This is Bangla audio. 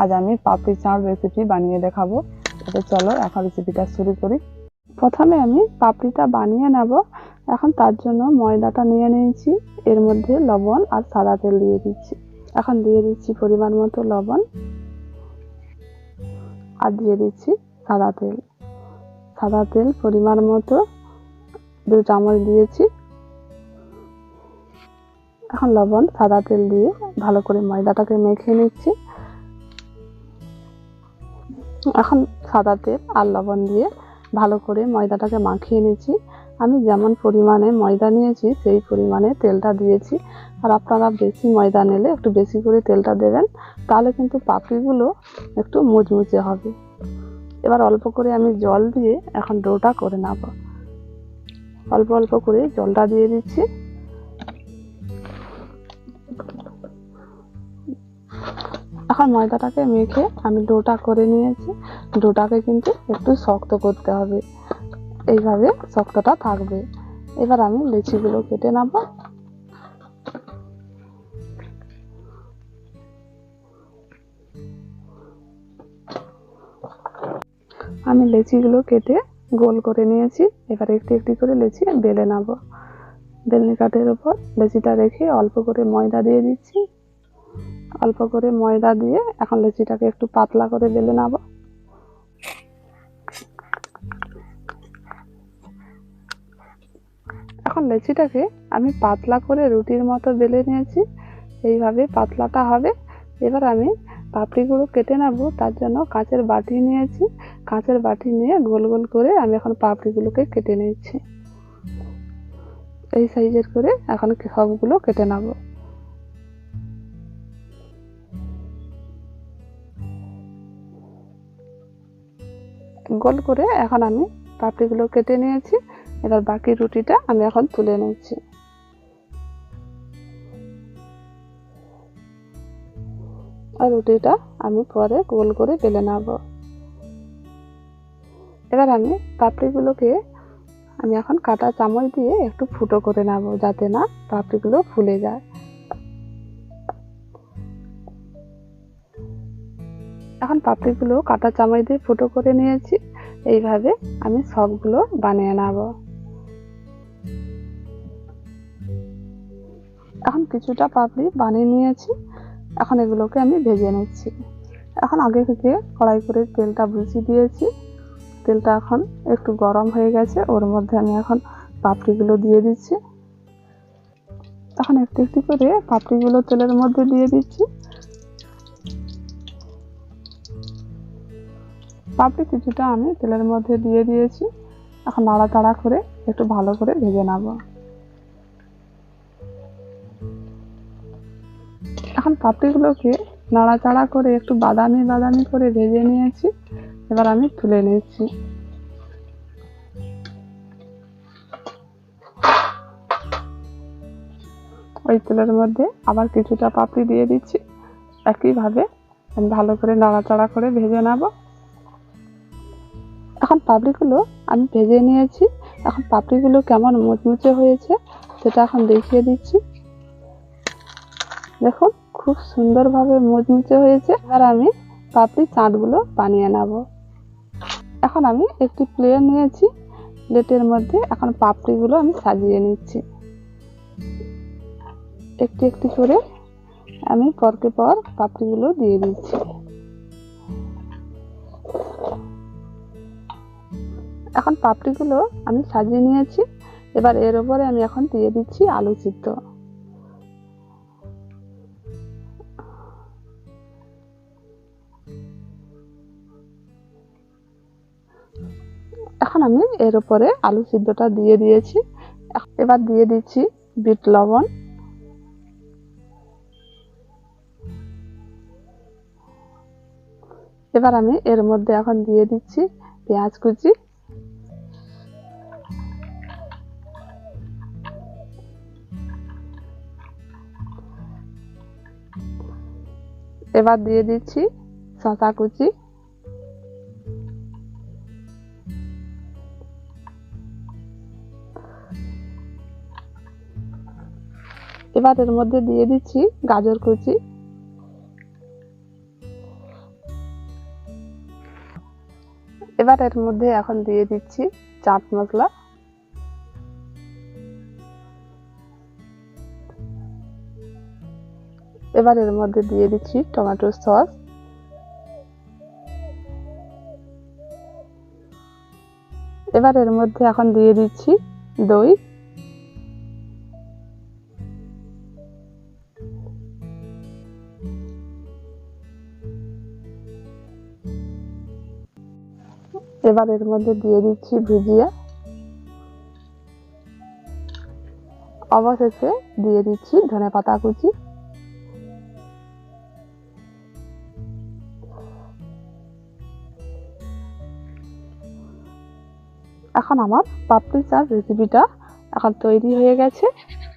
আজ আমি পাপড়ি চাট রেসিপি বানিয়ে দেখাবো। তো চলো এখন রেসিপিটা শুরু করি। প্রথমে আমি পাপড়িটা বানিয়ে নেব। এখন তার জন্য ময়দাটা নিয়ে নিয়েছি। এর মধ্যে লবণ আর সাদা তেল দিয়ে দিচ্ছি। এখন দিয়ে দিচ্ছি পরিমাণ মতো লবণ। আর দিয়ে দিচ্ছি সাদা তেল। সাদা তেল পরিমাণ মতো দু চামচ দিয়েছি। এখন লবণ, সাদা তেল দিয়ে ভালো করে ময়দাটাকে মেখে নিচ্ছি। এখন সাদা তেল আর লবণ দিয়ে ভালো করে ময়দাটাকে মাখিয়ে নিয়েছি। আমি যেমন পরিমাণে ময়দা নিয়েছি, সেই পরিমাণে তেলটা দিয়েছি। আর আপনারা বেশি ময়দা নিলে একটু বেশি করে তেলটা দেবেন, তাহলে কিন্তু পাপড়িগুলো একটু মুচমুচে হবে। এবার অল্প করে আমি জল দিয়ে এখন ডোটা করে নেব। অল্প অল্প করে জলটা দিয়ে দিচ্ছি। এখন ময়দাটাকে মেখে আমি ডোটা করে নিয়েছি। ডোটাকে কিন্তু একটু শক্ত করতে হবে। এইভাবে শক্তটা থাকবে। এবার আমি লেচিগুলো কেটে নেব। আমি লেচিগুলো কেটে গোল করে নিয়েছি। এবার একটি একটি করে লেচি বেলে নেব। বেলনি কাঠের উপর লেচিটা রেখে অল্প করে ময়দা দিয়ে দিচ্ছি। অল্প করে ময়দা দিয়ে এখন লুচিটাকে একটু পাতলা করে বেলে নেব। এখন লুচিটাকে আমি পাতলা করে রুটির মতো বেলে নিয়েছি, এইভাবে পাতলাটা হবে। এবার আমি পাপড়িগুলো কেটে নেব, তার জন্য কাঁচের বাটি নিয়েছি। কাঁচের বাটি নিয়ে গোল গোল করে আমি এখন পাপড়িগুলোকে কেটে নিয়েছি এই সাইজের করে এখন সবগুলো কেটে নেব। গোল করে এখন আমি পাপড়িগুলো কেটে নিয়েছি। এবার বাকি রুটিটা আমি এখন তুলে নিচ্ছি। আর রুটিটা আমি পরে গোল করে বেলে নেব। এবার আমি পাপড়িগুলোকে আমি এখন কাটা চামচ দিয়ে একটু ফুটো করে নেব যাতে না পাপড়িগুলো ফুলে যায়। এখন পাপড়িগুলো কাটা চামচ দিয়ে ফুটো করে নিয়েছি। এইভাবে আমি সবগুলো বানিয়ে নেব। এখন কিছুটা পাপড়ি বানিয়ে নিয়েছি। এখন এগুলোকে আমি ভেজে নিচ্ছি। এখন আগে থেকে কড়াই করে তেলটা বুঝিয়ে দিয়েছি। তেলটা এখন একটু গরম হয়ে গেছে, ওর মধ্যে আমি এখন পাপড়িগুলো দিয়ে দিচ্ছি। এখন একটু একটু করে পাপড়িগুলো তেলের মধ্যে দিয়ে দিচ্ছি। পাপড়ি কিছুটা আমি তেলের মধ্যে দিয়ে দিয়েছি। এখন নাড়াচাড়া করে একটু ভালো করে ভেজে নেব। এখন পাপড়িগুলোকে নাড়াচাড়া করে একটু বাদামি বাদামি করে ভেজে নিয়েছি। এবার আমি তুলে নিয়েছি ওই তেলের মধ্যে আবার কিছুটা পাপড়ি দিয়ে দিচ্ছি। একইভাবে ভালো করে নাড়াচাড়া করে ভেজে নেব। এখন পাপড়িগুলো আমি ভেজে নিয়েছি। এখন পাপড়িগুলো কেমন মুচমুচে হয়েছে সেটা এখন দেখিয়ে দিচ্ছি। দেখুন, খুব সুন্দরভাবে মুচমুচে হয়েছে। এবার আমি পাপড়ি চাটগুলো বানিয়ে নেব। এখন আমি একটি প্লেট নিয়েছি। প্লেটের মধ্যে এখন পাপড়িগুলো আমি সাজিয়ে নিচ্ছি। একটি একটি করে আমি পরকে পর পাপড়িগুলো দিয়ে দিচ্ছি। এখন পাপড়িগুলো আমি সাজিয়ে নিয়েছি। এবার এর উপরে আমি এখন দিয়ে দিচ্ছি আলু সিদ্ধ। এখন আমি এর উপরে আলু সিদ্ধটা দিয়ে দিয়েছি। এবার দিয়ে দিচ্ছি বিট লবণ। এবার আমি এর মধ্যে এখন দিয়ে দিচ্ছি পেঁয়াজ কুচি। এবার দিয়ে দিচ্ছি শশা কুচি। এবার এর মধ্যে দিয়ে দিচ্ছি গাজর কুচি। এবার এর মধ্যে এখন দিয়ে দিচ্ছি চাট মশলা। এবার এর মধ্যে দিয়ে দিচ্ছি টমেটো সস। এবার এর মধ্যে এখন দিয়ে দিচ্ছি দই। এবার এর মধ্যে দিয়ে দিচ্ছি ভুজিয়া। অবশেষে দিয়ে দিচ্ছি ধনে পাতা কুচি। এখন আমার পাপড়ি চাট রেসিপিটা এখন তৈরি হয়ে গেছে।